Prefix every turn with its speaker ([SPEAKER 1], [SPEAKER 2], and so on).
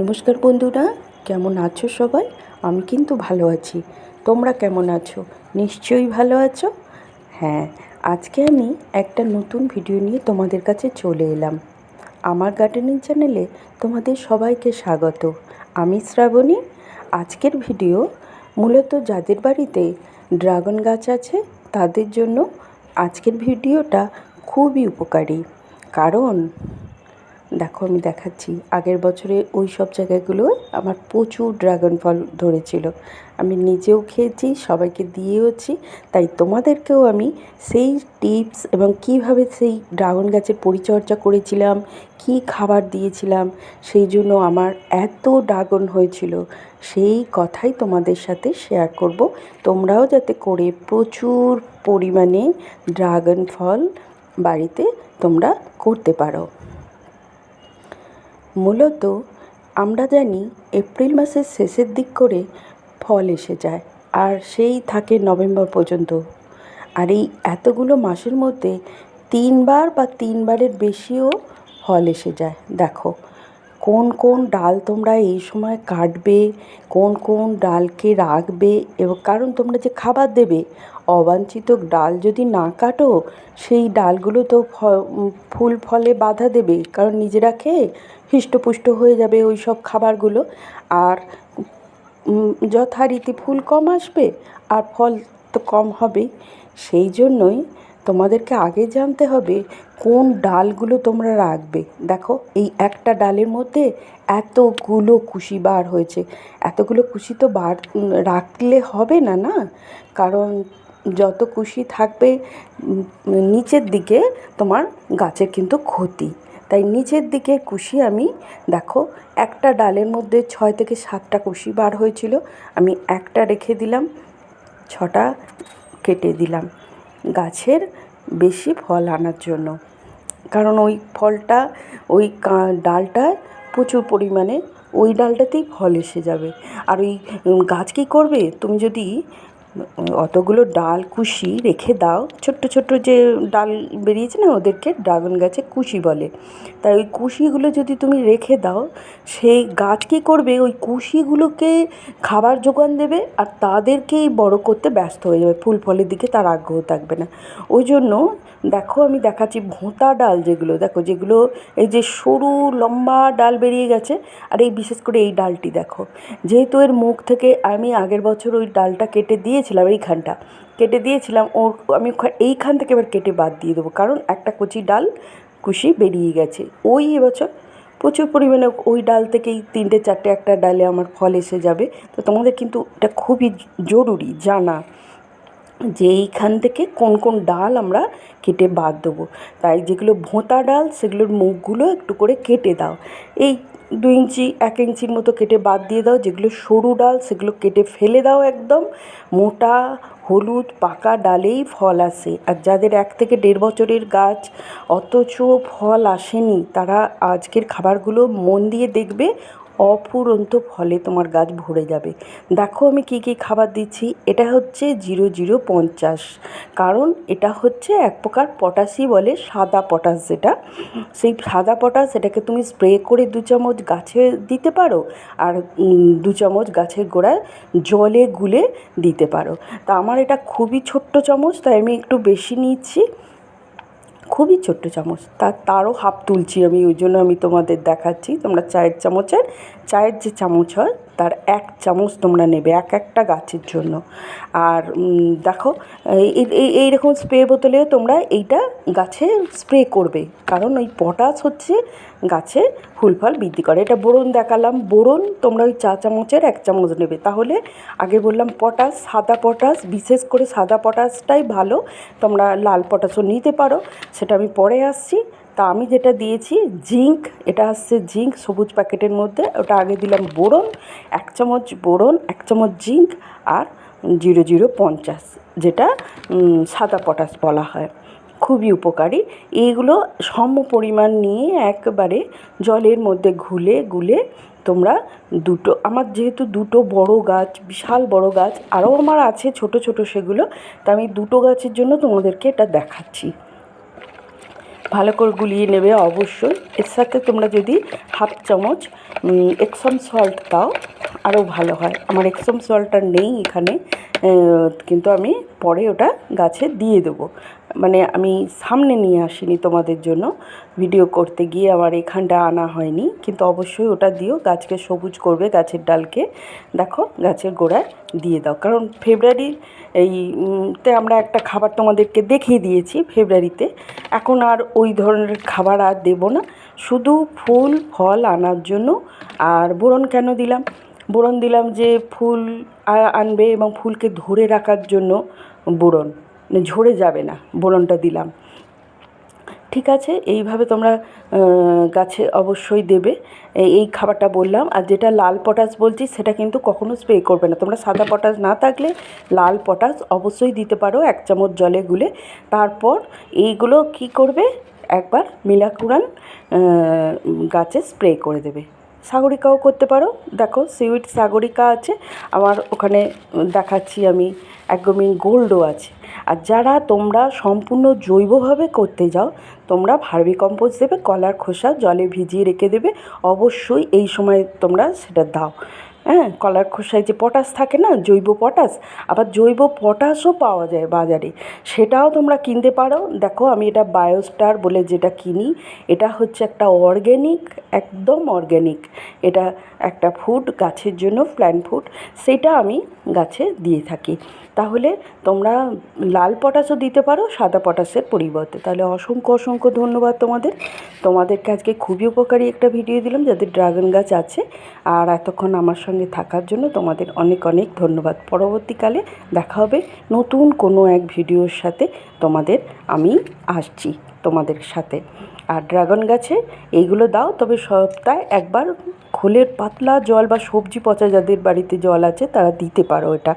[SPEAKER 1] নমস্কার বন্ধুরা, কেমন আছো সবাই? আমি কিন্তু ভালো আছি। তোমরা কেমন আছো? নিশ্চয়ই ভালো আছো? হ্যাঁ আজকে আমি একটা নতুন ভিডিও নিয়ে তোমাদের কাছে চলে এলাম। আমার গার্ডেনিং চ্যানেলে তোমাদের সবাইকে স্বাগত। আমি শ্রাবণী। আজকের ভিডিও মূলত যাদের বাড়িতে ড্রাগন গাছ আছে, তাদের জন্য আজকের ভিডিওটা খুবই উপকারী। কারণ দেখো, আমি দেখাচ্ছি। আগের বছরে ওই সব জায়গাগুলোয় আমার প্রচুর ড্রাগন ফল ধরেছিল। আমি নিজেও খেয়েছি, সবাইকে দিয়েওছি। তাই তোমাদেরকেও আমি সেই টিপস এবং কীভাবে সেই ড্রাগন গাছের পরিচর্যা করেছিলাম, কি খাবার দিয়েছিলাম, সেই জন্য আমার এত ড্রাগন হয়েছিল, সেই কথাই তোমাদের সাথে শেয়ার করব। তোমরাও যাতে করে প্রচুর পরিমাণে ড্রাগন ফল বাড়িতে তোমরা করতে পারো। মূলত আমরা জানি এপ্রিল মাসের শেষের দিক করে ফল এসে যায়, আর সেই থাকে নভেম্বর পর্যন্ত। আর এই এতগুলো মাসের মধ্যে তিনবার বা তিনবারের বেশিও ফল এসে যায়। দেখো কোন কোন ডাল তোমরা এই সময় কাটবে, কোন কোন ডালকে রাখবে এবং কারণ তোমরা যে খাবার দেবে, অবাঞ্ছিত ডাল যদি না কাটো, সেই ডালগুলো তো ফুল ফলে বাধা দেবে। কারণ নিজেরা খেয়ে হৃষ্টপুষ্ট হয়ে যাবে ওই সব খাবারগুলো। আর যথারীতি ফুল কম আসবে আর ফল তো কম হবেই সেই জন্যই তোমাদেরকে আগে জানতে হবে কোন ডালগুলো তোমরা রাখবে। দেখো, এই একটা ডালের মধ্যে এতগুলো কুশি বার হয়েছে। এতগুলো কুশি তো বার রাখলে হবে না না? কারণ যত কুশি থাকবে নিচের দিকে তোমার গাছের কিন্তু ক্ষতি। তাই নিচের দিকে কুশি আমি, দেখো, একটা ডালের মধ্যে ছয় থেকে সাতটা কুশি বার হয়েছিল। আমি একটা রেখে দিলাম, ছটা কেটে দিলাম। গাছের বেশি ফল আনার জন্য। কারণ ওই ফলটা, ওই ডালটায় প্রচুর পরিমাণে ওই ডালটাতেই ফল এসে যাবে। আর ওই গাছ কী করবে? তুমি যদি অতগুলো ডাল কুশি রেখে দাও। ছোট্ট ছোট্ট যে ডাল বেরিয়েছে না ওদেরকে ড্রাগন গাছে কুশি বলে। তাই ওই কুশিগুলো যদি তুমি রেখে দাও, সেই গাছ কী করবে? ওই কুশিগুলোকে খাবার জোগান দেবে আর তাদেরকেই বড় করতে ব্যস্ত হয়ে যাবে। ফুল ফলের দিকে তার আগ্রহ থাকবে না। ওই জন্য দেখো আমি দেখাচ্ছি ভোঁতা ডাল যেগুলো। দেখো যেগুলো এই যে সরু, লম্বা ডাল বেরিয়ে গেছে আর এই বিশেষ করে এই ডালটি দেখো। যেহেতু এর মুখ থেকে আমি আগের বছর ওই ডালটা কেটে দিয়েছিলাম এইখানটা, কেটে দিয়েছিলাম, ওর আমি এইখান থেকে এবার কেটে বাদ দিয়ে দেবো। কারণ একটা কচি ডাল কুশি বেরিয়ে গেছে। ওই এবছর প্রচুর পরিমাণে ওই ডাল থেকেই তিনটে চারটে একটা ডালে আমার ফল এসে যাবে। তো তোমাদের কিন্তু এটা খুবই জরুরি জানা যে এইখান থেকে কোন কোন ডাল আমরা কেটে বাদ দেবো। তাই যেগুলো ভোঁতা ডাল, সেগুলোর মুখগুলো একটু করে কেটে দাও। এই দু ইঞ্চি, এক ইঞ্চির মতো কেটে বাদ দিয়ে দাও। যেগুলো সরু ডাল, সেগুলো কেটে ফেলে দাও একদম। মোটা, হলুদ, পাকা ডালেই ফল আসে। আর যাদের এক থেকে দেড় বছরের গাছ, অথচ ফল আসেনি, তারা আজকের খাবারগুলো মন দিয়ে দেখবে অফুরন্ত ফলে তোমার গাছ ভরে যাবে। দেখো আমি কী কী খাবার দিচ্ছি। এটা হচ্ছে জিরো জিরো পঞ্চাশ। কারণ এটা হচ্ছে এক প্রকার পটাশই বলে সাদা পটাশ যেটা। সেই সাদা পটাশ এটাকে তুমি স্প্রে করে দু চামচ গাছে দিতে পারো আর দু চামচ গাছের গোড়ায় জলে গুলে দিতে পারো। তা আমার এটা খুবই ছোট্ট চামচ, তাই আমি একটু বেশি নিচ্ছি। খুবই ছোট্ট চামচ। তার তারও হাফ তুলছি আমি, ওই জন্য আমি তোমাদের দেখাচ্ছি। তোমরা চায়ের চামচের, চায়ের যে চামচ হয় তার এক চামচ তোমরা নেবে, এক একটা গাছের জন্য। আর দেখো, এই এইরকম স্প্রে বোতলে তোমরা এইটা গাছে স্প্রে করবে। কারণ ওই পটাশ হচ্ছে গাছে ফুল ফল বৃদ্ধি করে। এটা বোরন দেখালাম। বোরন তোমরা ওই চা চামচের এক চামচ নেবে। তাহলে আগে বললাম পটাশ, সাদা পটাশ, বিশেষ করে সাদা পটাশটাই ভালো। তোমরা লাল পটাশও নিতে পারো। সেটা আমি পরে আসছি। তা আমি যেটা দিয়েছি, জিঙ্ক, এটা আসছে জিঙ্ক, সবুজ প্যাকেটের মধ্যে। ওটা আগে দিলাম বোরন, এক চামচ বোরন, এক চামচ জিঙ্ক আর জিরো জিরো পঞ্চাশ, যেটা সাদা পটাশ বলা হয়। খুবই উপকারী। এইগুলো সম পরিমাণ নিয়ে একবারে জলের মধ্যে ঘুলে গুলে তোমরা দুটো, আমার যেহেতু দুটো বড় গাছ, বিশাল বড় গাছ, আরও আমার আছে ছোট ছোট সেগুলো, তা আমি দুটো গাছের জন্য তোমাদেরকে এটা দেখাচ্ছি। ভালো করে গুলিয়ে নেবে অবশ্যই। এর সাথে তোমরা যদি হাফ চামচ এক্সম সল্ট দাও, আরও ভালো হয়। আমার এক্সম সল্টটা নেই এখানে। কিন্তু আমি পরে ওটা গাছে দিয়ে দেবো। মানে আমি সামনে নিয়ে আসিনি তোমাদের জন্য। ভিডিও করতে গিয়ে আমার এখানটা আনা হয়নি। কিন্তু অবশ্যই ওটা দিও, গাছকে সবুজ করবে গাছের ডালকে। দেখো, গাছের গোড়ায় দিয়ে দাও। কারণ ফেব্রুয়ারি এই তে আমরা একটা খাবার তোমাদেরকে দেখিয়ে দিয়েছি ফেব্রুয়ারিতে। এখন আর ওই ধরনের খাবার আর দেবো না। শুধু ফুল, ফল আনার জন্য। আর বোরন কেন দিলাম? বোরন দিলাম যে ফুল আনবে এবং ফুলকে ধরে রাখার জন্য বোরন। মানে ঝরে যাবে না, বোরনটা দিলাম। ঠিক আছে, এইভাবে তোমরা গাছে অবশ্যই দেবে। এই- খাবারটা বললাম। আর যেটা লাল পটাশ বলছি, সেটা কিন্তু কখনো স্প্রে করবে না। তোমরা সাদা পটাশ না থাকলে লাল পটাশ অবশ্যই দিতে পারো এক চামচ জলে গুলে। তারপর এইগুলো কি করবে? একবার মিলাকুরান গাছে স্প্রে করে দেবে। সাগরিকাও করতে পারো। দেখো সুইট সাগরিকা আছে। আমার ওখানে দেখাচ্ছি আমি, একদমই গোল্ডও আছে। আর যারা তোমরা সম্পূর্ণ জৈবভাবে করতে যাও, তোমরা ভার্মি কম্পোস্ট দেবে, কলার খোসা জলে ভিজিয়ে রেখে দেবে। অবশ্যই এই সময় তোমরা সেটা দাও। হ্যাঁ কলার খোসায় যে পটাশ থাকে না, জৈব পটাশ আবার জৈব পটাশও পাওয়া যায় বাজারে। সেটাও তোমরা কিনতে পারো। দেখো, আমি এটা বায়োস্টার বলে যেটা কিনি, এটা হচ্ছে একটা অর্গ্যানিক একদম অর্গ্যানিক এটা একটা ফুড গাছের জন্য প্ল্যান্ট ফুড সেটা আমি গাছে দিয়ে থাকি। তাহলে তোমরা লাল পটাশও দিতে পারো, সাদা পটাশের পরিবর্তে। তাহলে অসংখ্য অসংখ্য ধন্যবাদ তোমাদের। তোমাদেরকে আজকে খুবই উপকারী একটা ভিডিও দিলাম, যাদের ড্রাগন গাছ আছে। আর এতক্ষণ আমার সঙ্গে থাকার জন্য তোমাদের অনেক অনেক ধন্যবাদ। পরবর্তীকালে দেখা হবে নতুন কোনো এক ভিডিওর সাথে। তোমাদের আমি আসছি তোমাদের সাথে। আর ড্রাগন গাছে এইগুলো দাও, তবে সপ্তাহে একবার খোলের পাতলা জল বা সবজি পচা যাদের বাড়িতে জল আছে তারা দিতে পারো এটা।